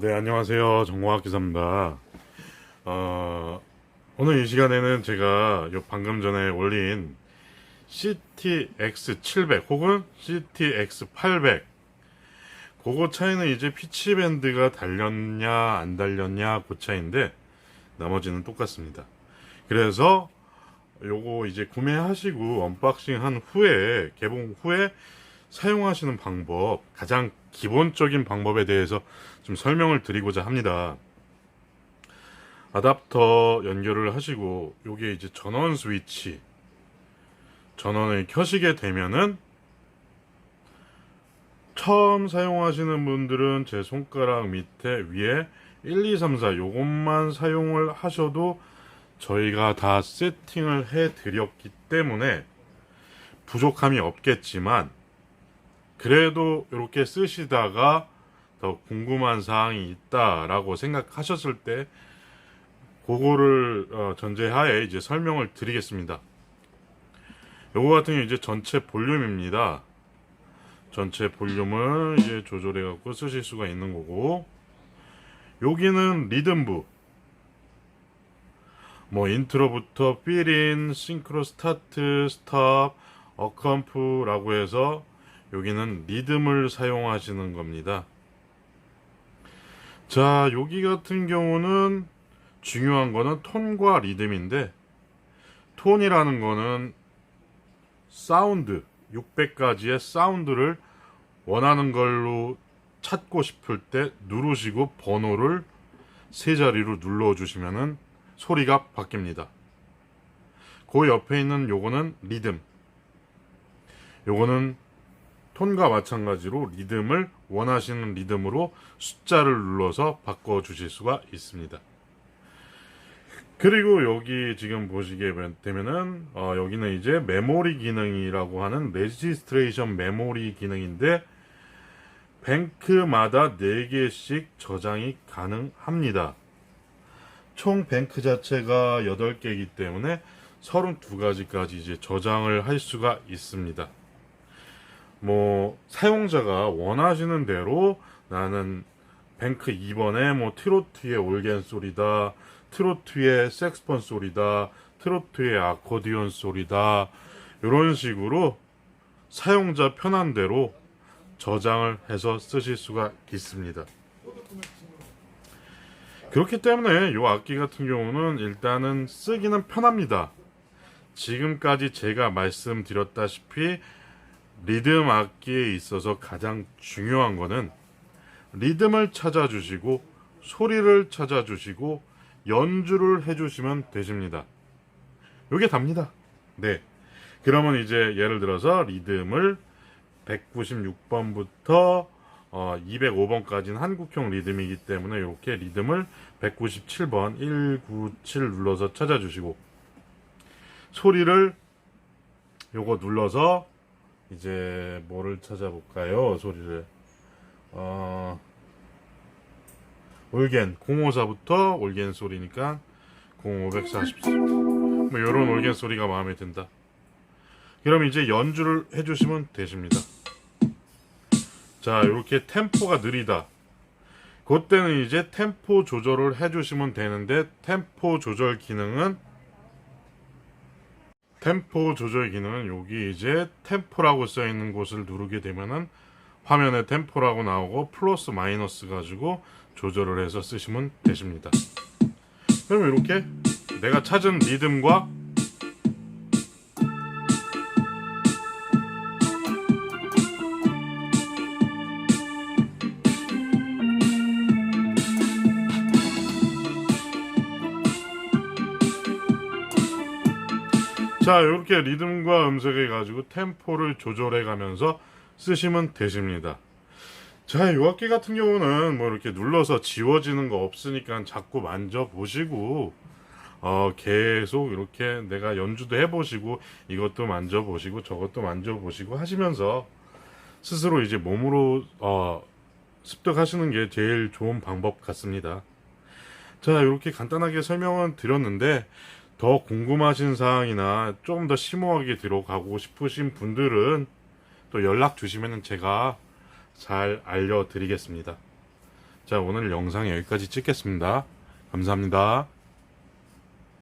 네, 안녕하세요. 정광학 기사입니다. 어, 오늘 이 시간에는 제가 요 방금 전에 올린 CTX700 혹은 CTX800 그거 차이는 이제 피치밴드가 달렸냐 안 달렸냐 그 차이인데 나머지는 똑같습니다. 그래서 요거 이제 구매하시고 언박싱 한 후에 개봉 후에 사용하시는 방법 가장 기본적인 방법에 대해서 좀 설명을 드리고자 합니다. 아답터 연결을 하시고 요게 이제 전원 스위치 전원을 켜시게 되면은 처음 사용하시는 분들은 제 손가락 밑에 위에 1, 2, 3, 4 요것만 사용을 하셔도 저희가 다 세팅을 해 드렸기 때문에 부족함이 없겠지만 그래도 이렇게 쓰시다가 더 궁금한 사항이 있다라고 생각하셨을 때 그거를 어, 전제하에 이제 설명을 드리겠습니다. 요거 같은 경우 이제 전체 볼륨입니다. 전체 볼륨을 이제 조절해 갖고 쓰실 수가 있는 거고 여기는 리듬부 뭐 인트로부터 필인, 싱크로 스타트, 스탑, 어컴프라고 해서 여기는 리듬을 사용하시는 겁니다. 자, 여기 같은 경우는 중요한 거는 톤과 리듬인데 톤이라는 거는 사운드 600가지의 사운드를 원하는 걸로 찾고 싶을 때 누르시고 번호를 세 자리로 눌러 주시면은 소리가 바뀝니다. 그 옆에 있는 요거는 리듬. 요거는 톤과 마찬가지로 리듬을 원하시는 리듬으로 숫자를 눌러서 바꿔 주실 수가 있습니다. 그리고 여기 지금 보시게 되면은 어, 여기는 이제 메모리 기능이라고 하는 레지스트레이션 메모리 기능인데 뱅크마다 4개씩 저장이 가능합니다. 총 뱅크 자체가 8개이기 때문에 32가지까지 이제 저장을 할 수가 있습니다. 뭐 사용자가 원하시는 대로 나는 뱅크 2번에 뭐 트로트의 올겐 소리다, 트로트의 색스폰 소리다, 트로트의 아코디언 소리다 이런 식으로 사용자 편한 대로 저장을 해서 쓰실 수가 있습니다. 그렇기 때문에 이 악기 같은 경우는 일단은 쓰기는 편합니다. 지금까지 제가 말씀드렸다시피 리듬 악기에 있어서 가장 중요한 거는 리듬을 찾아주시고 소리를 찾아주시고 연주를 해주시면 되십니다. 요게 답니다. 네. 그러면 이제 예를 들어서 리듬을 196번부터 어, 205번까지는 한국형 리듬이기 때문에 이렇게 리듬을 197번 197 눌러서 찾아주시고 소리를 요거 눌러서 이제 뭐를 찾아볼까요? 소리를 어, 올겐 054부터 올겐 소리니까 0540뭐 이런 올겐 소리가 마음에 든다. 그럼 이제 연주를 해주시면 되십니다. 자, 이렇게 템포가 느리다. 그때는 이제 템포 조절을 해주시면 되는데 템포 조절 기능은 템포 조절 기능은 여기 이제 템포라고 써 있는 곳을 누르게 되면은 화면에 템포라고 나오고 플러스 마이너스 가지고 조절을 해서 쓰시면 되십니다. 그럼 이렇게 내가 찾은 리듬과 자, 이렇게 리듬과 음색을 가지고 템포를 조절해 가면서 쓰시면 되십니다. 자, 이 악기 같은 경우는 뭐 이렇게 눌러서 지워지는 거 없으니까 자꾸 만져보시고, 어, 계속 이렇게 내가 연주도 해보시고, 이것도 만져보시고, 저것도 만져보시고 하시면서 스스로 이제 몸으로, 어, 습득하시는 게 제일 좋은 방법 같습니다. 자, 이렇게 간단하게 설명은 드렸는데, 더 궁금하신 사항이나 좀 더 심오하게 들어가고 싶으신 분들은 또 연락 주시면 제가 잘 알려드리겠습니다. 자, 오늘 영상 여기까지 찍겠습니다. 감사합니다.